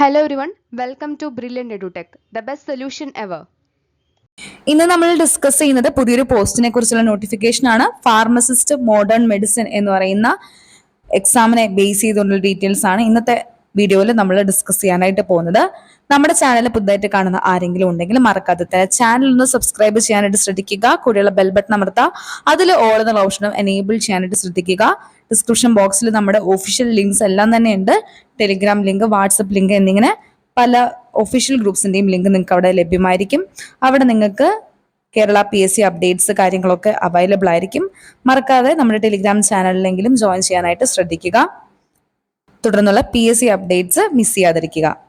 Hello everyone welcome to Brilliant Edutech the best solution ever ഇന്ന് നമ്മൾ discuss ചെയ്യുന്നത് പുതിയൊരു പോസ്റ്റിനെ കുറിച്ചുള്ള നോട്ടിഫിക്കേഷൻ ആണ്. ഫാർമസിസ്റ്റ് മോഡേൺ മെഡിസിൻ എന്ന് പറയുന്ന എക്സാമിനെ ബേസ് ചെയ്തുകൊണ്ടുള്ള ഡീറ്റെയിൽസ് ആണ് ഇന്നത്തെ വീഡിയോയിൽ നമ്മൾ ഡിസ്കസ് ചെയ്യാനായിട്ട് പോകുന്നത്. നമ്മുടെ ചാനൽ പുതുതായിട്ട് കാണുന്ന ആരെങ്കിലും ഉണ്ടെങ്കിൽ മറക്കാതെ തന്നെ ചാനൽ ഒന്ന് സബ്സ്ക്രൈബ് ചെയ്യാനായിട്ട് ശ്രദ്ധിക്കുക. കൂടെയുള്ള ബെൽ ബട്ടൺ അമർത്തുക അതിൽ ഓൾ എന്നുള്ള ഓപ്ഷനും എനേബിൾ ചെയ്യാനായിട്ട് ശ്രദ്ധിക്കുക. ഡിസ്ക്രിപ്ഷൻ ബോക്സിൽ നമ്മുടെ ഒഫീഷ്യൽ ലിങ്ക്സ് എല്ലാം തന്നെ ഉണ്ട് ടെലിഗ്രാം ലിങ്ക് വാട്സപ്പ് ലിങ്ക് എന്നിങ്ങനെ പല ഒഫീഷ്യൽ ഗ്രൂപ്പ്സിന്റെയും ലിങ്ക് നിങ്ങൾക്ക് അവിടെ ലഭ്യമായിരിക്കും. അവിടെ നിങ്ങൾക്ക് Kerala P S C updates കാര്യങ്ങളൊക്കെ അവൈലബിൾ ആയിരിക്കും. മറക്കാതെ നമ്മുടെ ടെലിഗ്രാം ചാനലിലെങ്കിലും ജോയിൻ ചെയ്യാനായിട്ട് ശ്രദ്ധിക്കുക. തുടർന്നുള്ള P S C updates miss ചെയ്യാതിരിക്കുക.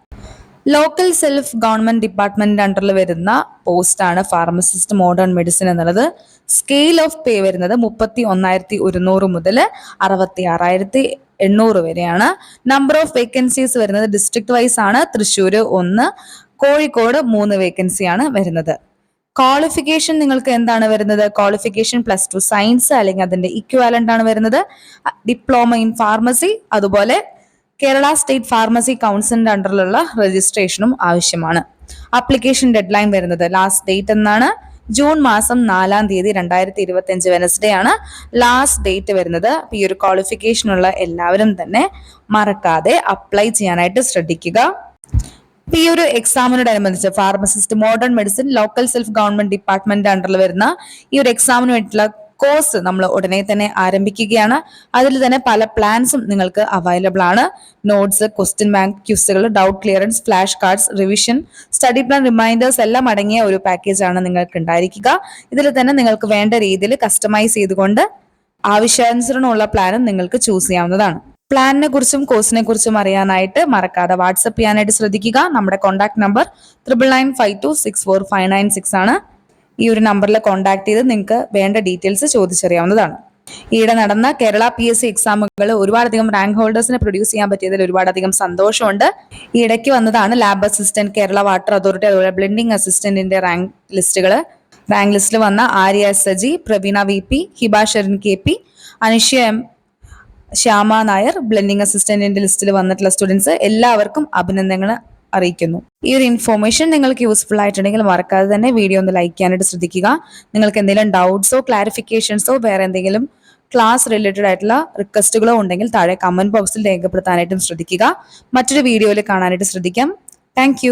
ലോക്കൽ സെൽഫ് ഗവൺമെന്റ് ഡിപ്പാർട്ട്മെന്റിന്റെ അണ്ടറിൽ വരുന്ന പോസ്റ്റാണ് ഫാർമസിസ്റ്റ് മോഡേൺ മെഡിസിൻ എന്നുള്ളത്. സ്കെയിൽ ഓഫ് പേ വരുന്നത് മുപ്പത്തി ഒന്നായിരത്തി ഒരുന്നൂറ് മുതൽ അറുപത്തി ആറായിരത്തി എണ്ണൂറ് വരെയാണ്. നമ്പർ ഓഫ് വേക്കൻസീസ് വരുന്നത് ഡിസ്ട്രിക്ട് വൈസ് ആണ്. തൃശ്ശൂർ ഒന്ന് കോഴിക്കോട് മൂന്ന് വേക്കൻസിയാണ് വരുന്നത്. ക്വാളിഫിക്കേഷൻ നിങ്ങൾക്ക് എന്താണ് വരുന്നത്? ക്വാളിഫിക്കേഷൻ പ്ലസ് ടു സയൻസ് അല്ലെങ്കിൽ അതിന്റെ ഇക്വാലന്റ് ആണ് വരുന്നത്. ഡിപ്ലോമ ഇൻ ഫാർമസി അതുപോലെ കേരള സ്റ്റേറ്റ് ഫാർമസി കൗൺസിലിന്റെ അണ്ടറിലുള്ള രജിസ്ട്രേഷനും ആവശ്യമാണ്. ആപ്ലിക്കേഷൻ ഡെഡ് ലൈൻ വരുന്നത് ലാസ്റ്റ് ഡേറ്റ് എന്നാണ്. ജൂൺ മാസം നാലാം തീയതി രണ്ടായിരത്തി ഇരുപത്തി അഞ്ച് വെനസ്ഡേ ആണ് ലാസ്റ്റ് ഡേറ്റ് വരുന്നത്. അപ്പൊ ഈ ഒരു ക്വാളിഫിക്കേഷൻ ഉള്ള എല്ലാവരും തന്നെ മറക്കാതെ അപ്ലൈ ചെയ്യാനായിട്ട് ശ്രദ്ധിക്കുക. ഈ ഒരു എക്സാമിനോടനുബന്ധിച്ച് pharmacist modern medicine local self government department അണ്ടറിൽ വരുന്ന ഈ ഒരു എക്സാമിന് വേണ്ടിയിട്ടുള്ള കോഴ്സ് നമ്മൾ ഉടനെ തന്നെ ആരംഭിക്കുകയാണ്. അതിൽ തന്നെ പല പ്ലാൻസും നിങ്ങൾക്ക് അവൈലബിൾ ആണ്. Notes question bank ക്യൂസുകൾ doubt clearance flash cards revision study plan reminders എല്ലാം അടങ്ങിയ ഒരു പാക്കേജ് ആണ് നിങ്ങൾക്ക് ഉണ്ടായിരിക്കുക. ഇതിൽ തന്നെ നിങ്ങൾക്ക് വേണ്ട രീതിയിൽ കസ്റ്റമൈസ് ചെയ്തുകൊണ്ട് ആവശ്യാനുസരണമുള്ള പ്ലാനും നിങ്ങൾക്ക് ചൂസ് ചെയ്യാവുന്നതാണ്. പ്ലാനിനെ കുറിച്ചും കോഴ്സിനെ കുറിച്ചും അറിയാനായിട്ട് മറക്കാതെ വാട്സപ്പ് ചെയ്യാനായിട്ട് ശ്രദ്ധിക്കുക. നമ്മുടെ contact number triple nine five two six four five nine six ആണ്. ഈ ഒരു നമ്പറിൽ കോൺടാക്ട് ചെയ്ത് നിങ്ങൾക്ക് വേണ്ട ഡീറ്റെയിൽസ് ചോദിച്ചറിയാവുന്നതാണ്. ഈയിടെ നടന്ന കേരള പി എസ് സി എക്സാമുകൾ ഒരുപാടധികം റാങ്ക് ഹോൾഡേഴ്സിനെ പ്രൊഡ്യൂസ് ചെയ്യാൻ പറ്റിയതിൽ ഒരുപാടധികം സന്തോഷമുണ്ട്. ഈ ഇടയ്ക്ക് വന്നതാണ് lab assistant Kerala water authority അതുപോലെ ബ്ലെൻഡിംഗ് അസിസ്റ്റന്റിന്റെ റാങ്ക് ലിസ്റ്റുകൾ റാങ്ക് ലിസ്റ്റിൽ വന്ന Arya Saji Praveena V P Hiba Sherin K P Anushya M Shyama Nair blending അസിസ്റ്റന്റിന്റെ ലിസ്റ്റിൽ വന്നിട്ടുള്ള സ്റ്റുഡൻസ് എല്ലാവർക്കും അഭിനന്ദനങ്ങൾ അറിയിക്കുന്നു. ഈ ഒരു ഇൻഫോർമേഷൻ നിങ്ങൾക്ക് യൂസ്ഫുൾ ആയിട്ടുണ്ടെങ്കിൽ മറക്കാതെ തന്നെ വീഡിയോ ഒന്ന് ലൈക്ക് ചെയ്യാനായിട്ട് ശ്രദ്ധിക്കുക. നിങ്ങൾക്ക് എന്തെങ്കിലും ഡൗട്ട്സോ ക്ലാരിഫിക്കേഷൻസോ വേറെ എന്തെങ്കിലും ക്ലാസ് റിലേറ്റഡ് ആയിട്ടുള്ള റിക്വസ്റ്റുകളോ ഉണ്ടെങ്കിൽ താഴെ കമന്റ് ബോക്സിൽ രേഖപ്പെടുത്താനായിട്ടും ശ്രദ്ധിക്കുക. മറ്റൊരു വീഡിയോയിൽ കാണാനായിട്ട് ശ്രദ്ധിക്കാം. താങ്ക്